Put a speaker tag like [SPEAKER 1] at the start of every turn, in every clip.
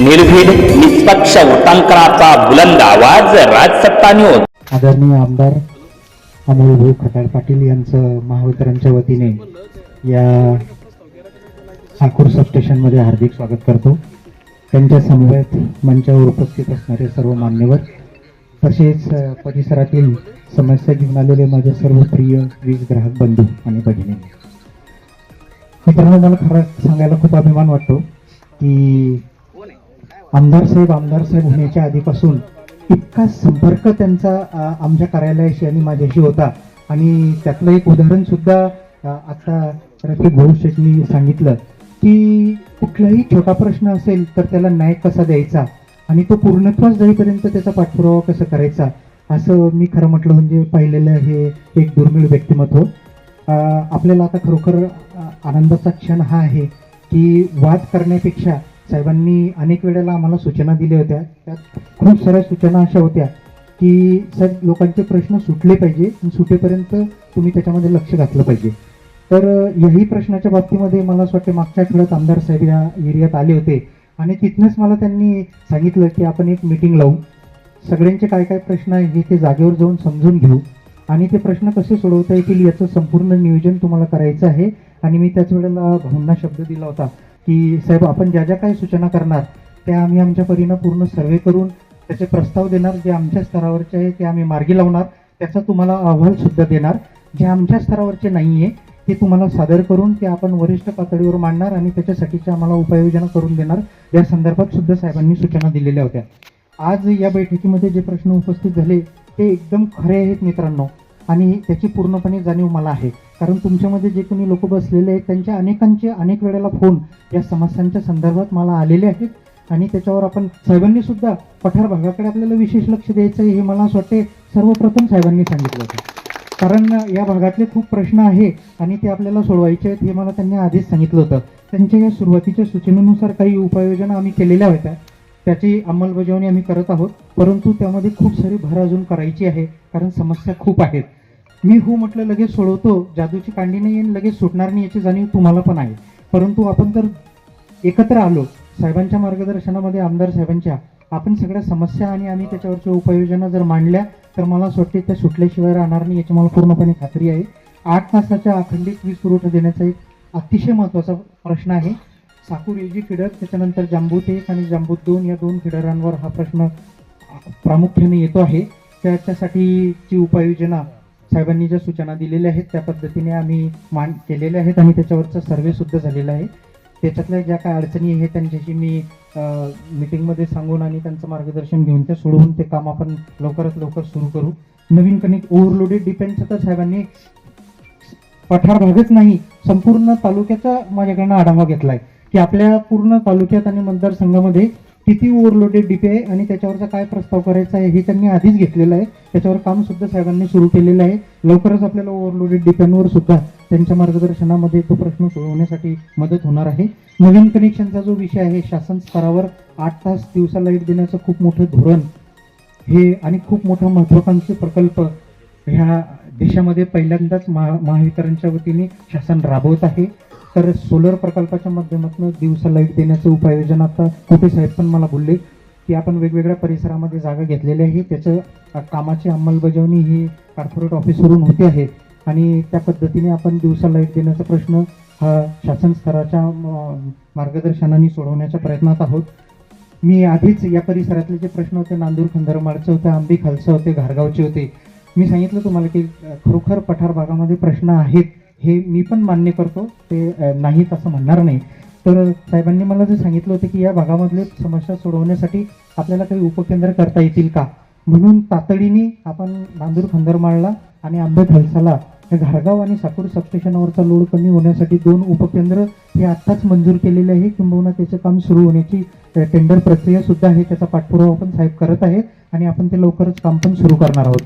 [SPEAKER 1] निर्भीड निष्पक्ष वृत्तांकनाचा बुलंद आवाज राजसत्ता न्यूज
[SPEAKER 2] आदरणीय आमदार अमोल भाऊ खटाळ पाटील यांचं महावितरणच्या वतीने या साकूर सबस्टेशनमध्ये हार्दिक स्वागत करतो. त्यांच्या समवेत मंचावर उपस्थित असणारे सर्व मान्यवर तसेच परिसरातील समस्या घेऊन आलेले माझे सर्व प्रिय वीज ग्राहक बंधू आणि भगिनी. मित्रांनो मला खरं सांगायला खूप अभिमान वाटतो की आमदार साहेब आमदार साहेब होण्याच्या आधीपासून इतका संपर्क त्यांचा आमच्या कार्यालयाशी आणि माझ्याशी होता. आणि त्यातलं एक उदाहरण सुद्धा आता रफिक भाऊ सांगितलं की कुठलाही छोटा प्रश्न असेल तर त्याला न्याय कसा द्यायचा? आणि तो पूर्णत्वास जाईपर्यंत त्याचा पाठपुरावा कसा करायचा? असं मी खरं म्हटलं म्हणजे पाहिलेलं हे एक दुर्मिळ व्यक्तिमत्व. आपल्याला आता खरोखर आनंदाचा क्षण हा आहे की वाद करण्यापेक्षा साहेबांनी अनेक वेळेला आम्हाला सूचना दिल्या होत्या. त्यात खूप साऱ्या सूचना अशा होत्या की साहेब लोकांचे प्रश्न सुटले पाहिजे सुटेपर्यंत तुम्ही त्याच्यामध्ये लक्ष घातलं पाहिजे. तर याही प्रश्नाच्या बाबतीमध्ये मला असं वाटतं मागच्या आठवड्यात आमदार साहेब या एरियात आले होते. आणि तिथनंच मला त्यांनी सांगितलं की आपण एक मीटिंग लावू. सगळ्यांचे काय काय प्रश्न आहे हे ते जागेवर जाऊन समजून घेऊ. आणि ते प्रश्न कसे सोडवता येतील याचं संपूर्ण नियोजन तुम्हाला करायचं आहे. आणि मी त्याच वेळेला भाऊंना शब्द दिला होता. की साहेब आपण ज्या ज्या काही सूचना करणार त्या आम्ही आमच्या परीनं पूर्ण सर्वे करून त्याचे प्रस्ताव देणार जे आमच्या स्तरावरचे आहे ते आम्ही मार्गी लावणार त्याचा तुम्हाला अहवालसुद्धा देणार. जे आमच्या स्तरावरचे नाही आहे ते तुम्हाला सादर करून ते आपण वरिष्ठ पातळीवर मांडणार आणि त्याच्यासाठीच्या आम्हाला उपाययोजना करून देणार. या संदर्भात सुद्धा साहेबांनी सूचना दिलेल्या होत्या. आज या बैठकीमध्ये जे प्रश्न उपस्थित झाले ते एकदम खरे आहेत मित्रांनो आणि त्याची पूर्णपणे जाणीव मला आहे. कारण तुमच्यामध्ये जे कोणी लोक बसलेले आहेत त्यांच्या अनेकांचे अनेक वेळेला फोन या समस्यांच्या संदर्भात मला आलेले आहेत. आणि त्याच्यावर आपण साहेबांनी सुद्धा पठार भागाकडे आपल्याला विशेष लक्ष द्यायचं आहे हे मला असं वाटते सर्वप्रथम साहेबांनी सांगितलं होतं. कारण या भागातले खूप प्रश्न आहे आणि ते आपल्याला सोडवायचे आहेत हे मला त्यांनी आधीच सांगितलं होतं. त्यांच्या या सुरुवातीच्या सूचनेनुसार काही उपाययोजना आम्ही केलेल्या होत्या. त्याची अंमलबजावणी आम्ही करत आहोत. परंतु त्यामध्ये खूप सारी भर अजून करायची आहे कारण समस्या खूप आहेत. मी हो म्हटलं लगेच सोडवतो जादूची कांडी नाही येईन लगेच सुटणार नाही याची जाणीव तुम्हाला पण आहे. परंतु आपण जर एकत्र आलो साहेबांच्या मार्गदर्शनामध्ये आमदार साहेबांच्या आपण सगळ्या समस्या आणि आम्ही त्याच्यावरच्या उपाययोजना जर मांडल्या तर मला असं वाटते त्या सुटल्याशिवाय राहणार नाही याची मला पूर्णपणे खात्री आहे. आठ तासाच्या अखंडित वीज पुरवठा देण्याचा एक अतिशय महत्त्वाचा प्रश्न आहे. साकूर एजी फिडर त्याच्यानंतर जांबूत एक आणि जांबूत दोन या दोन फिडरांवर हा प्रश्न प्रामुख्याने येतो आहे. त्याच्यासाठीची उपाययोजना साहेबांनी ज्या सूचना दिलेल्या आहेत त्या पद्धतीने आम्ही मान केलेल्या आहेत आणि त्याच्यावरचा सर्वे सुद्धा झालेला आहे. त्याच्यातल्या ज्या काय अडचणी आहेत त्यांच्याशी मी मीटिंगमध्ये सांगून आणि त्यांचं मार्गदर्शन घेऊन ते सोडवून ते काम आपण लवकरात लवकर सुरू करू. नवीन कनेक्ट ओव्हरलोडेड डिपेंडचं तर साहेबांनी पठार भागच नाही संपूर्ण तालुक्याचा माझ्याकडनं आढावा घेतला आहे की आपल्या पूर्ण तालुक्यात आणि मतदारसंघामध्ये किती ओव्हरलोडेड डीपी आहे आणि त्याच्यावरचा काय प्रस्ताव करायचा आहे हे त्यांनी आधीच घेतलेलं आहे. त्याच्यावर काम सुद्धा साहेबांनी सुरू केलेलं आहे. लवकरच आपल्याला ओव्हरलोडेड डिप्यांवर सुद्धा त्यांच्या मार्गदर्शनामध्ये तो प्रश्न सोडवण्यासाठी मदत होणार आहे. नवीन कनेक्शनचा जो विषय आहे शासन स्तरावर आठ तास दिवसा लाइट देण्याचं खूप मोठं धोरण हे आणि खूप मोठा महत्वाकांक्षी प्रकल्प ह्या देशामध्ये पहिल्यांदाच महा महावितरणच्या वतीने शासन राबवत आहे. तर सोलर प्रकल्पाच्या माध्यमातून दिवसा लाइट देण्याचं उपाययोजना आता कुठे साहेब पण मला बोलले की आपण वेगवेगळ्या परिसरामध्ये जागा घेतलेली आहे त्याचं कामाची अंमलबजावणी ही कॉर्पोरेट ऑफिसवरून होते आहे. आणि त्या पद्धतीने आपण दिवसा लाइट देण्याचा प्रश्न हा शासन स्तराच्या मार्गदर्शनाने सोडवण्याच्या प्रयत्नात आहोत. मी आधीच या परिसरातले जे प्रश्न होते नांदूर खंदरमाळचे होते आंबी खालसे होते घारगावचे होते मी सांगितलं तुम्हाला की खरोखर पठार भागामध्ये प्रश्न आहेत. हे मी पण मान्य करतो. ते नाही नाहीत असं म्हणणार नाही. तर साहेबांनी मला जे सांगितलं होतं की या भागामधले समस्या सोडवण्यासाठी आपल्याला काही उपकेंद्र करता येतील का? म्हणून तातडीने आपण नांदूर खंदरमाळला आणि आंबे खलसाला हे घारगाव आणि साकूर सबस्टेशनवरचा लोड कमी होण्यासाठी दोन उपकेंद्र हे आत्ताच मंजूर केलेले आहे. किंबहुना त्याचं काम सुरू होण्याची टेंडर प्रक्रिया सुद्धा आहे. त्याचा पाठपुरावा पण साहेब करत आहे आणि आपण ते लवकरच काम पण सुरू करणार आहोत.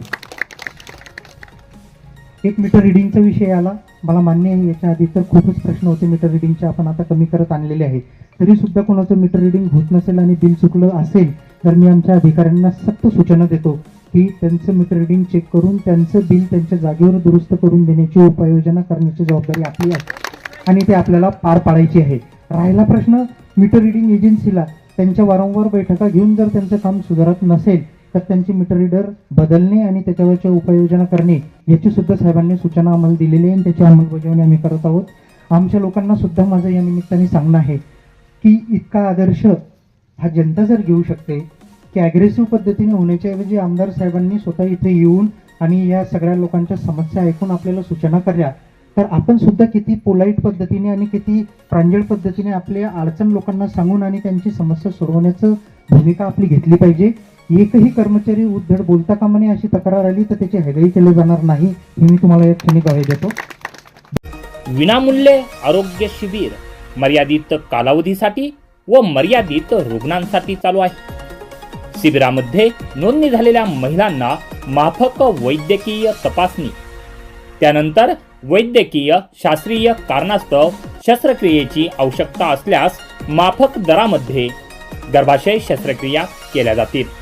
[SPEAKER 2] एक मीटर रिडिंगचा विषय आला. मला मान्य आहे याच्या आधी तर खूपच प्रश्न होते मीटर रिडिंगचे आपण आता कमी करत आणलेले आहेत. तरी सुद्धा कोणाचं मीटर रिडिंग होत नसेल आणि बिल चुकलं असेल तर मी आमच्या अधिकाऱ्यांना सक्त सूचना देतो की त्यांचं मीटर रिडिंग चेक करून त्यांचं बिल त्यांच्या जागेवर दुरुस्त करून देण्याची उपाययोजना करण्याची जबाबदारी आपली आहे. आणि ते आपल्याला पार पाडायची आहे. राहिला प्रश्न मीटर रिडिंग एजन्सीला त्यांच्या वारंवार बैठका घेऊन जर त्यांचं काम सुधारत नसेल तर त्यांची मीटर रीडर बदलणे आणि त्याच्यावरच्या उपाययोजना करणे याची सुद्धा साहेबांनी सूचना आम्हाला दिलेली आहे आणि त्याची अंमलबजावणी आम्ही करत आहोत. आमच्या लोकांना सुद्धा माझं या निमित्ताने सांगणं आहे की इतका आदर्श हा जनता जर घेऊ शकते की ॲग्रेसिव्ह पद्धतीने होण्याच्या ऐवजी आमदार साहेबांनी स्वतः इथे येऊन आणि या सगळ्या लोकांच्या समस्या ऐकून आपल्याला सूचना करल्या तर आपण सुद्धा किती पोलाईट पद्धतीने आणि किती प्रांजळ पद्धतीने आपल्या अडचण लोकांना सांगून आणि त्यांची समस्या सोडवण्याचं भूमिका आपली घेतली पाहिजे. एकही कर्मचारी उद्धट बोलता कामा नये अशी तक्रार आली तर त्याची हेगळी केली जाणार नाही हे मी तुम्हाला या क्षणी ग्वाही देतो.
[SPEAKER 1] विनामूल्य आरोग्य शिबिर मर्यादित कालावधीसाठी व मर्यादित रुग्णांसाठी चालू आहे. शिबिरामध्ये नोंदणी झालेल्या महिलांना माफक वैद्यकीय तपासणी. त्यानंतर वैद्यकीय शास्त्रीय कारणास्तव शस्त्रक्रियेची आवश्यकता असल्यास माफक दरामध्ये गर्भाशय शस्त्रक्रिया केल्या जातील.